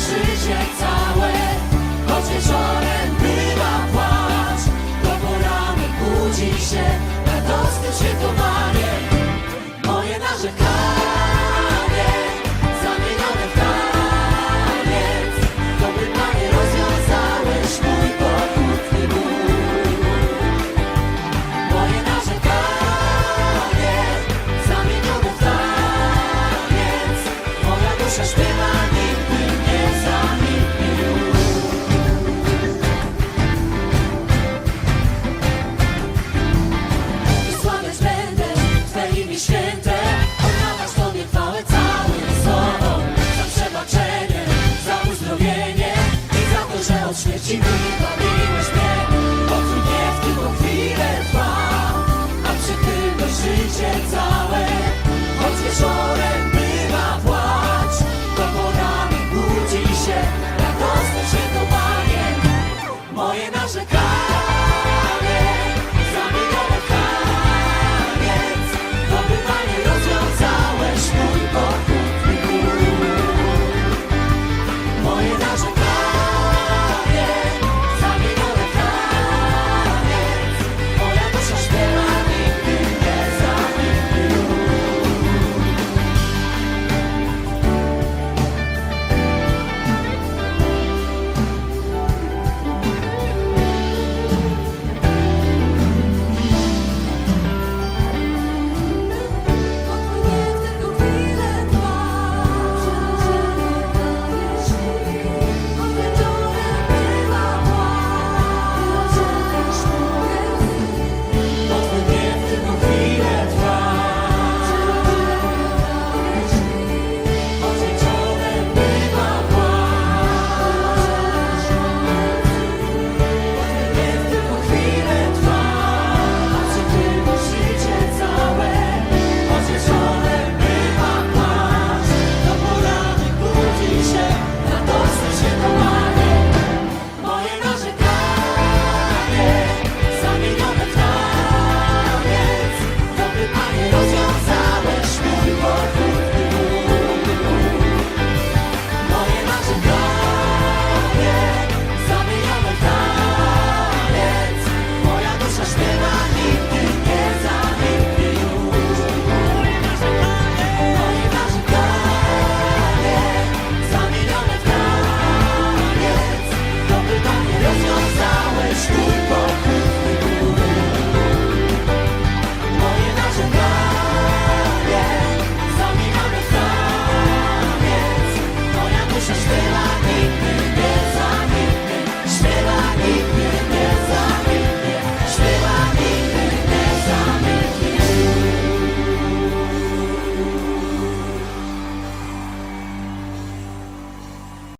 życie całe Choć wieczorem bywa płacz. To poranek budzi się Radosnym świętowaniem Moje narzekanie Zamienione w taniec. Dobry Panie rozwiązałeś mój pokutny ból. Moje narzekanie Zamienione w Moja dusza śpiewa Se te he was there.